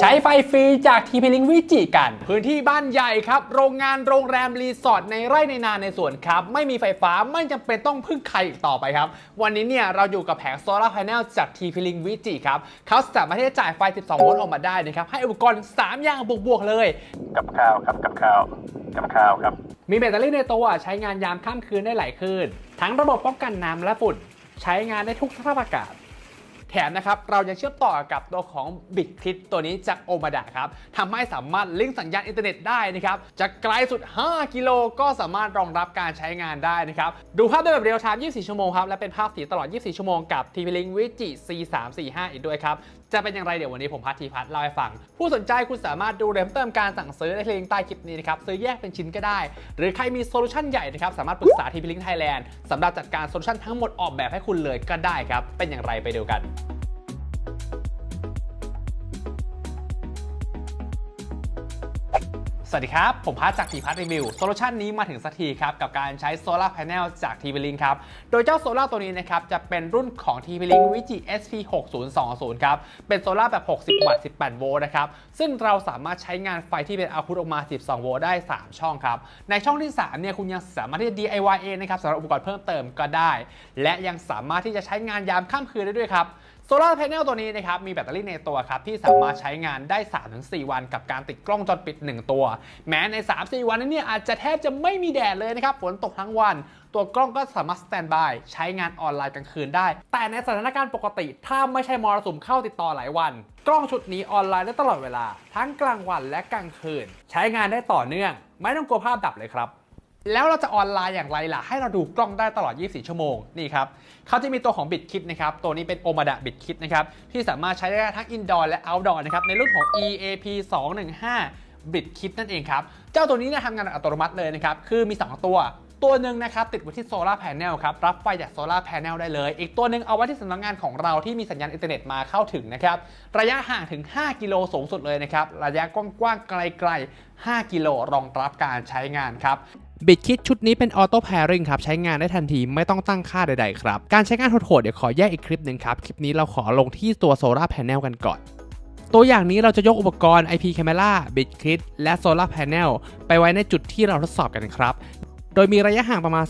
ใช้ไฟฟรีจากทีพีลิงวิจิกัน พื้นที่บ้านใหญ่ครับ โรงงานโรงแรมรีสอร์ทในไร่ในนาในสวนครับ ไม่มีไฟฟ้าไม่จำเป็นต้องพึ่งใครอีกต่อไปครับ วันนี้เนี่ยเราอยู่กับแผงโซลาร์พาเนลจากทีพีลิงวิจิครับเขาสามารถที่จะจ่ายไฟ 12 โวลต์ออกมาได้นะครับ ให้อุปกรณ์ 3 อย่างบวก ๆ เลย กับข้าวครับกับข้าวกับข้าวครับ มีแบตเตอรี่ในตัวใช้งานยามค่ำคืนได้หลายคืน ทั้งระบบป้องกันน้ำและฝุ่น ใช้งานได้ทุกสภาพอากาศแถมนะครับเรายังเชื่อมต่อกับตัวของบิตคิดตัวนี้จากโอมาดะครับทำให้สามารถลิงก์สัญญาณอินเทอร์เน็ตได้นะครับจะไกลสุด 5 กิโลก็สามารถรองรับการใช้งานได้นะครับดูภาพได้แบบเรียลไทม์ 24 ชั่วโมงครับและเป็นภาพสีตลอด 24 ชั่วโมงกับ TP Link Vigi C345 อีกด้วยครับจะเป็นอย่างไรเดี๋ยววันนี้ผมพัททีพัฒน์เล่าให้ฟัง ผู้สนใจคุณสามารถดูเริ่มเติมการสั่งซื้อได้ที่ลิงก์ใต้คลิปนี้นะครับซื้อแยกเป็นชิ้นก็ได้ หรือใครมีโซลูชันใหญ่นะครับสามารถปรึกษา TP Link Thailand สำหรับจัดการโซลูชันทั้งหมดออกแบบให้คุณเลยก็ได้ครับเป็นอย่างไรไปดูกัน วัสดีครับ ผมพัทจากทีพัทรีวิวโซลูชันนี้มาถึงสักทีครับ กับการใช้โซลาร์พา n e l จาก t v l i n k ครับ โดยเจ้าโซลาร์ตัวนี้นะครับ จะเป็นรุ่นของ t v l i n k Vigi SP 6020 ครับ เป็นโซลาร์แบบ 60 วัตต์ 18 โวลต์นะครับ ซึ่งเราสามารถใช้งานไฟที่เป็นเอาพุตออกมา 12 โวลต์ได้ 3 ช่องครับ ในช่องที่ 3 เนี่ยคุณยังสามารถที่จะ DIY เองนะครับสำหรับอุปกรณ์เพิ่มเติมก็ได้ และยังสามารถที่จะใช้งานยามค่ำคืนได้ด้วยครับ โซลาร์พา n e l ตัวนี้นะครับมีแบตเตอรี่ในตัวครับที่สามารถใช้งานได้ 3-4 วันกับการติดกล้องวงจอปิด 1 ตัว แม้ใน 3-4 วันนั้นเนี่ยอาจจะแทบจะไม่มีแดดเลยนะครับฝนตกทั้งวัน ตัวกล้องก็สามารถสแตนบายใช้งานออนไลน์กลางคืนได้ แต่ในสถานการณ์ปกติ ถ้าไม่ใช่มรสุมเข้าติดต่อหลายวัน กล้องชุดนี้ออนไลน์ได้ตลอดเวลา ทั้งกลางวันและกลางคืน ใช้งานได้ต่อเนื่อง ไม่ต้องกลัวภาพดับเลยครับ แล้วเราจะออนไลน์อย่างไรล่ะ ให้เราดูกล้องได้ตลอด 24 ชั่วโมง นี่ครับเขาจะมีตัวของ BitKit นะครับ ตัวนี้เป็น Omada BitKit นะครับ ที่สามารถใช้ได้ทั้ง Indoor และ Outdoor นะครับ ในรุ่นของ EAP 215 BitKit นั่นเองครับ เจ้าตัวนี้เนี่ยทำงานอัตโนมัติเลยนะครับ คือมี 2 ตัวตัวหนึ่งนะครับติดไว้ที่โซลาร์แผงครับรับไฟจากโซลาร์แผงได้เลย อีกตัวหนึ่งเอาไว้ที่สำนักงานของเราที่มีสัญญาณอินเทอร์เน็ตมาเข้าถึงนะครับระยะห่างถึง 5 กิโลสูงสุดเลยนะครับระยะกว้างๆไกลๆ 5 กิโลรองรับการใช้งานครับ บิตคิดชุดนี้เป็นออโต้แพริงครับ ใช้งานได้ทันทีไม่ต้องตั้งค่าใดๆครับ การใช้งานโหดๆเดี๋ยวขอแยกอีกคลิปหนึ่งครับ คลิปนี้เราขอลงที่ตัวโซลาร์แผงกันก่อน ตัวอย่างนี้เราจะยกอุปกรณ์ IP Camera BitKit และ Solar Panel ไปไว้ในจุดที่เราทดสอบกันครับ โดยมีระยะห่างประมาณ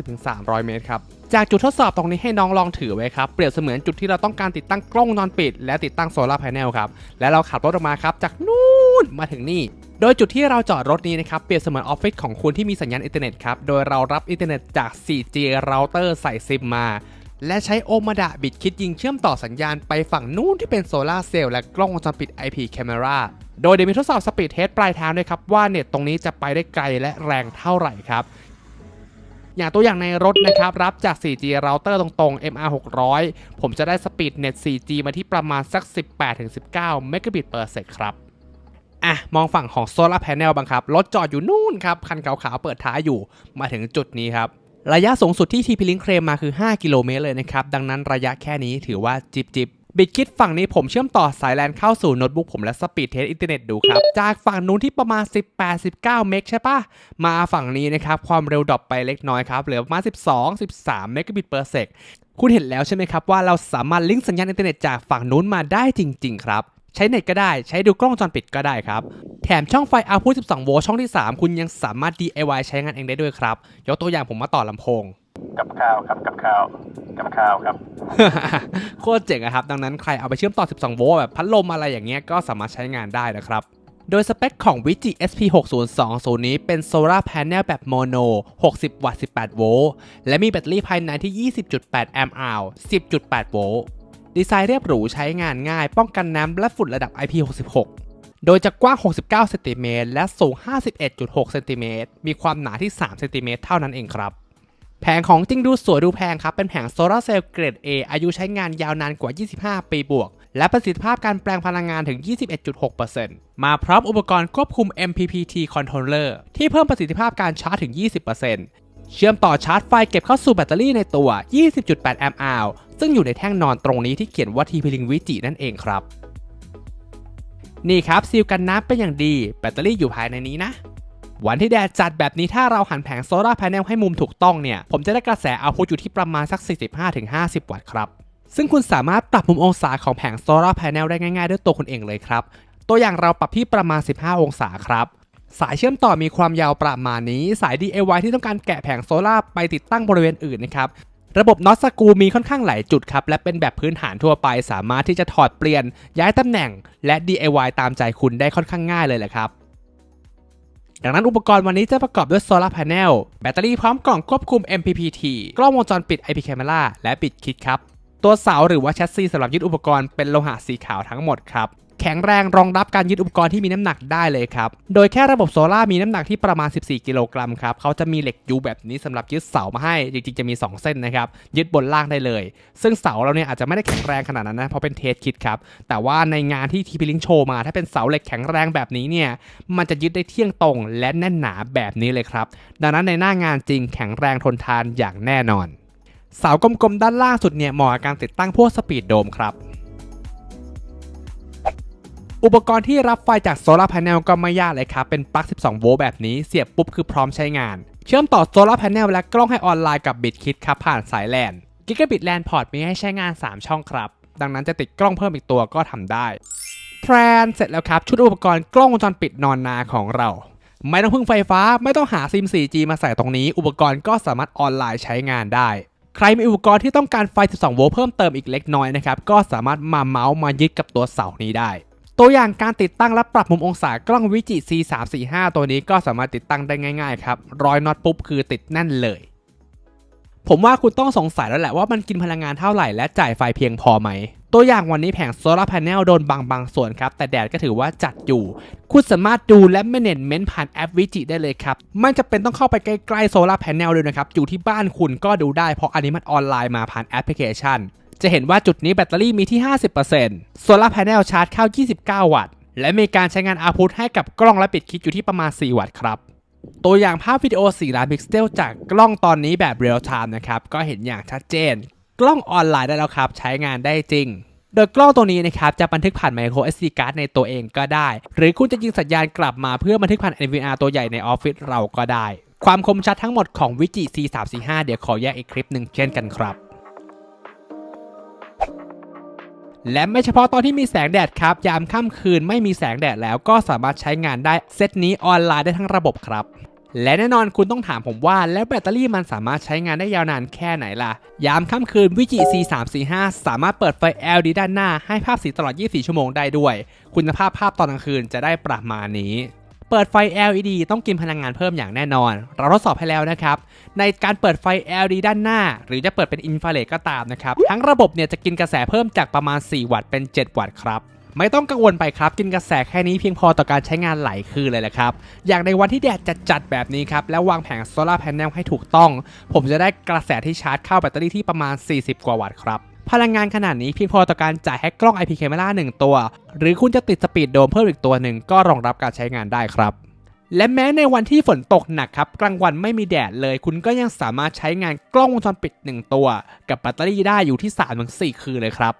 250-300 เมตรครับ จากจุดทดสอบตรงนี้ให้น้องลองถือไว้ครับ เปรียบเสมือนจุดที่เราต้องการติดตั้งกล้องวงจรปิด และติดตั้งโซลาร์ a พ e l ครับ และเราขับรถออกมาครับจากนู่นมาถึงนี่ โดยจุดที่เราจอดรถนี้นะครับเปรียบเสมือนออฟฟิศของคุณที่มีสัญญาณอินเทอร์เน็ตครับ โดยเรารับอินเทอร์เน็ตจาก 4G เราเตอร์ใส่ซิมมา และใช้โอมาดะบิดคิดยิงเชื่อมต่อสัญญาณไปฝั่งนู้นที่เป็นโซลาร์เซลล์และกล้องวงจรปิด IP Camera โดยเดี๋ยวมีทดสอบสปีดเทสปลายทางด้วยครับ ว่าเน็ตตรงนี้จะไปได้ไกลและแรงเท่าไหร่ครับ อย่างตัวอย่างในรถนะครับ รับจาก 4G เราเตอร์ตรงๆ MR 600ผมจะได้สปีดเน็ต 4G มาที่ประมาณสัก 18-19 Mbit per sec ครับ อะมองฝั่งของโซลาร์แผงบังครับรถจอดอยู่นู่นครับคันขาวๆเปิดท้ายอยู่มาถึงจุดนี้ครับระยะสูงสุดที่ TP Link เคลมมาคือ 5 กิโลเมตรเลยนะครับ ดังนั้นระยะแค่นี้ถือว่าจิบจิบบิดคิดฝั่งนี้ผมเชื่อมต่อสายแลนเข้าสู่โน้ตบุ๊กผมและสปีดเทสอินเทอร์เน็ตดูครับ จากฝั่งนู้นที่ประมาณ 18-19 เมกใช่ปะมาฝั่งนี้นะครับ ความเร็วดรอปไปเล็กน้อยครับ เหลือประมาณ 12-13 เมกะบิต per sec คุณเห็นแล้วใช่ไหมครับว่าเราสามารถลิงก์สัญญาณอินเทอร์เน็ตจากฝั่งนู้นมาได้จริง ๆ ครับ ใช้เน็ตก็ได้ ใช้ดูกล้องวงจรปิดก็ได้ครับ แถมช่องไฟ output 12 โวลต์ช่องที่ 3 คุณยังสามารถ DIY ใช้งานเองได้ด้วยครับ ยกตัวอย่างผมมาต่อลำโพง กับข้าวครับกับข้าวกับข้าวครับ โคตรเจ๋งอะครับ ดังนั้นใครเอาไปเชื่อมต่อ 12 โวลต์แบบพัดลมอะไรอย่างเงี้ยก็สามารถใช้งานได้นะครับโดยสเปคของ Vigi SP6020 นี้เป็นโซลาร์แผงแบบโมโน 60 วัตต์ 18 โวลต์ และมีแบตเตอรี่ภายในที่ 20.8 แอมป์อาว10.8 โวลต์ ดีไซน์เรียบหรูใช้งานง่าย ป้องกันน้ำและฝุ่นระดับ IP66 โดยจะกว้าง 69 เซนติเมตรและสูง 51.6 เซนติเมตรมีความหนาที่ 3 เซนติเมตรเท่านั้นเองครับ แผงของจริงดูสวยดูแพงครับ เป็นแผงโซลาร์เซลล์เกรด A อายุใช้งานยาวนานกว่า 25 ปีบวก และประสิทธิภาพการแปลงพลังงานถึง 21.6%มาพร้อมอุปกรณ์ควบคุม MPPT controller ที่เพิ่มประสิทธิภาพการชาร์จถึง 20%เชื่อมต่อชาร์จไฟเก็บเข้าสู่แบตเตอรี่ในตัว 20.8 แอมป์อาว ซึ่งอยู่ในแท่งนอนตรงนี้ที่เขียนว่า TP Link Vigi นั่นเองครับ นี่ครับซีลกันน้ำเป็นอย่างดี แบตเตอรี่อยู่ภายในนี้นะ วันที่แดดจัดแบบนี้ถ้าเราหันแผงโซลาร์แผงให้มุมถูกต้องเนี่ย ผมจะได้กระแสเอาพุตอยู่ที่ประมาณสัก 45-50 วัตต์ครับ ซึ่งคุณสามารถปรับมุมองศาของแผงโซลาร์แผงได้ง่ายๆ ด้วยตัวคุณเองเลยครับ ตัวอย่างเราปรับที่ประมาณ 15 องศาครับสายเชื่อมต่อมีความยาวประมาณนี้ สาย DIY ที่ต้องการแกะแผงโซล่าร์ไปติดตั้งบริเวณอื่นนะครับ ระบบน็อตสกูมีค่อนข้างหลายจุดครับ และเป็นแบบพื้นฐานทั่วไป สามารถที่จะถอดเปลี่ยนย้ายตำแหน่ง และ DIY ตามใจคุณได้ค่อนข้างง่ายเลยแหละครับดังนั้นอุปกรณ์วันนี้จะประกอบด้วยโซลาร์พา n เนลแบตเตอรี่พร้อมกล่องควบคุม MPPT กล้องวงจรปิด IP Camera และปิดคิดครับ ตัวเสาหรือว่าแชสซีสำหรับยึดอุปกรณ์เป็นโลหะสีขาวทั้งหมดครับ แข็งแรงรองรับการยึดอุปกรณ์ที่มีน้ำหนักได้เลยครับ โดยแค่ระบบโซล่ามีน้ำหนักที่ประมาณ 14 กิโลกรัมครับ เขาจะมีเหล็กยูแบบนี้สำหรับยึดเสามาให้ จริงๆ จะมี 2 เส้นนะครับ ยึดบนล่างได้เลย ซึ่งเสาเราเนี่ยอาจจะไม่ได้แข็งแรงขนาดนั้นนะ เพราะเป็นเทสคิดครับ แต่ว่าในงานที่ทีพีลิงโชว์มา ถ้าเป็นเสาเหล็กแข็งแรงแบบนี้เนี่ย มันจะยึดได้เที่ยงตรงและแน่นหนาแบบนี้เลยครับ ดังนั้นในหน้างานจริงแข็งแรงทนทานอย่างแน่นอน เสากลมๆด้านล่างสุดเนี่ยเหมาะกับการติดตั้งพวกสปีดโดมครับ อุปกรณ์ที่รับไฟจากโซลาร์พา n เนลก็ไม่ยากเลยครับ เป็นปลั๊ก 12 โวลต์แบบนี้เสียบปุ๊บคือพร้อมใช้งาน เชื่อมต่อโซลาร์พา n เนลและกล้องให้ออนไลน์กับบิตคิดครับผ่านสายแลน Gigabit LAN port มีให้ใช้งาน 3 ช่องครับ ดังนั้นจะติดกล้องเพิ่มอีกตัวก็ทำได้แพรนเสร็จแล้วครับ ชุดอุปกรณ์กล้องวงจรปิดนอนนาของเรา ไม่ต้องพึ่งไฟฟ้าไม่ต้องหาซิม 4G มาใส่ตรงนี้ อุปกรณ์ก็สามารถออนไลน์ใช้งานได้ ใครมีอุปกรณ์ที่ต้องการไฟ 12 โวลต์เพิ่มเติมอีกเล็กน้อยนะครับก็สามารถมาเมาส์มายึดกับตัวเสานี้ได้ ตัวอย่างการติดตั้งและปรับมุมองศากล้องวิจิ C345 ตัวนี้ก็สามารถติดตั้งได้ง่ายๆครับร้อยน็อตปุ๊บคือติดแน่นเลย ผมว่าคุณต้องสงสัยแล้วแหละว่ามันกินพลังงานเท่าไหร่และจ่ายไฟเพียงพอไหม ตัวอย่างวันนี้แผงโซลาร์พา n เนลโดนบางบางส่วนครับ แต่แดดก็ถือว่าจัดอยู่ คุณสามารถดูและ management ผ่านแอปวิจิได้เลยครับไม่จำเป็นต้องเข้าไปใกล้ๆโซลาร์พา n เนลเลยนะครับอยู่ที่บ้านคุณก็ดูได้เพราะอันนี้มันออนไลน์มาผ่านแอปพลิเคชัน จะเห็นว่าจุดนี้แบตเตอรี่มีที่ 50%โซลาร์พา n เนลชาร์จเข้า 29 วัตต์ และมีการใช้งานอาพุทให้กับกล้องและปิดคิดอยู่ที่ประมาณ 4 วัตต์ครับ ตัวอย่างภาพวิดีโอ 4 ล้านพิกเซลจากกล้องตอนนี้แบบเรียลไทม์นะครับ ก็เห็นอย่างชัดเจน กล้องออนไลน์ได้แล้วครับ ใช้งานได้จริง โดยกล้องตัวนี้นะครับจะบันทึกผ่าน micro SD card ในตัวเองก็ได้ หรือคุณจะยิงสัญญาณกลับมาเพื่อบันทึกผ่าน NVR ตัวใหญ่ในออฟฟิศเราก็ได้ ความคมชัดทั้งหมดของวิจิ C345 เดี๋ยวขอแยกอีกคลิปหนึ่งเช่นกันครับ และไม่เฉพาะตอนที่มีแสงแดดครับ ยามค่ำคืนไม่มีแสงแดดแล้วก็สามารถใช้งานได้เซตนี้ออนไลน์ได้ทั้งระบบครับและแน่นอนคุณต้องถามผมว่าแล้วแบตเตอรี่มันสามารถใช้งานได้ยาวนานแค่ไหนล่ะ ยามค่ำคืนวิจิ C345 สามารถเปิดไฟ LED ด้านหน้าให้ภาพสีตลอด 24 ชั่วโมงได้ด้วย คุณภาพภาพตอนกลางคืนจะได้ประมาณนี้ เปิดไฟ LED ต้องกินพลังงานเพิ่มอย่างแน่นอน เราทดสอบให้แล้วนะครับ ในการเปิดไฟ LED ด้านหน้า หรือจะเปิดเป็นอินฟราเรดก็ตามนะครับ ทั้งระบบเนี่ยจะกินกระแสเพิ่มจากประมาณ 4 วัตต์เป็น 7 วัตต์ครับไม่ต้องกังวลไปครับ กินกระแสแค่นี้เพียงพอต่อการใช้งานหลายคืนเลยแหละครับ อย่างในวันที่แดดจัดๆแบบนี้ครับ แล้ววางแผงโซลาร์แผงให้ถูกต้อง ผมจะได้กระแสที่ชาร์จเข้าแบตเตอรี่ที่ประมาณ 40 กว่าวัตต์ครับ พลังงานขนาดนี้เพียงพอต่อการจ่ายให้กล้อง IP Camera 1 ตัว หรือคุณจะติดสปีดโดมเพิ่มอีกตัวหนึ่งก็รองรับการใช้งานได้ครับ และแม้ในวันที่ฝนตกหนักครับ กลางวันไม่มีแดดเลย คุณก็ยังสามารถใช้งานกล้องวงจรปิด 1 ตัว กับแบตเตอรี่ได้อยู่ที่ 3-4 คืนเลยครับ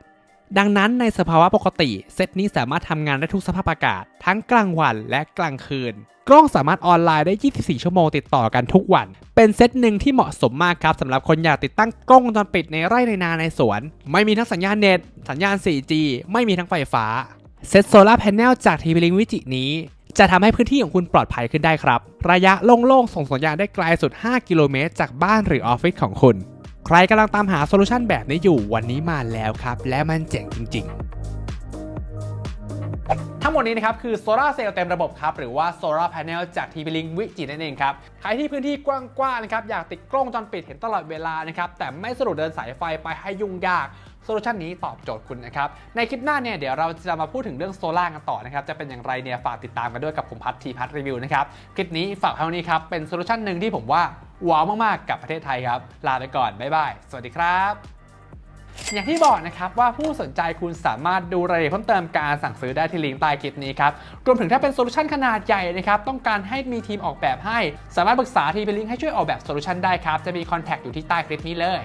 ดังนั้นในสภาวะปกติ เซตนี้สามารถทำงานได้ทุกสภาพอากาศ ทั้งกลางวันและกลางคืน กล้องสามารถออนไลน์ได้ 24 ชั่วโมงติดต่อกันทุกวัน เป็นเซตหนึ่งที่เหมาะสมมากครับสำหรับคนอยากติดตั้งกล้องวงจรปิดในไร่ในนาในสวน ไม่มีทั้งสัญญาณเน็ต สัญญาณ 4G ไม่มีทั้งไฟฟ้า เซตโซลาร์แผงจากทีวีลิงวิจินี้ จะทำให้พื้นที่ของคุณปลอดภัยขึ้นได้ครับ ระยะโล่งๆส่งสัญญาณได้ไกลสุด 5 กิโลเมตรจากบ้านหรือออฟฟิศของคุณ ใครกำลังตามหาโซลูชันแบบนี้อยู่วันนี้มาแล้วครับ และมันเจ๋งจริง ๆทั้งหมดนี้นะครับคือโซลาเซลล์เต็มระบบครับ หรือว่าโซลาร์พา n เนลจาก TP Link วิจินั่นเองครับ ใครที่พื้นที่กว้างๆนะครับ อยากติดกล้องวงจรปิดเห็นตลอดเวลานะครับ แต่ไม่สะดวกเดินสายไฟไปให้ยุ่งยากโซลูชันนี้ตอบโจทย์คุณนะครับ ในคลิปหน้าเนี่ยเดี๋ยวเราจะมาพูดถึงเรื่องโซล่ากันต่อนะครับ จะเป็นอย่างไรเนี่ยฝากติดตามกันด้วยกับผมพัททีพัทรีวิวนะครับคลิปนี้ฝากเท่านี้ครับเป็นโซลูชันหนึ่งที่ผมว่า ว้าวมากๆ กับประเทศไทยครับ ลาไปก่อน บ๊ายบาย สวัสดีครับ อย่างที่บอกนะครับว่าผู้สนใจคุณสามารถดูรายละเอียดเพิ่มเติมการสั่งซื้อได้ที่ลิงก์ใต้คลิปนี้ครับ รวมถึงถ้าเป็นโซลูชันขนาดใหญ่นะครับ ต้องการให้มีทีมออกแบบให้ สามารถปรึกษาทีมเป็นลิงก์ให้ช่วยออกแบบโซลูชันได้ครับ จะมีคอนแทคอยู่ที่ใต้คลิปนี้เลย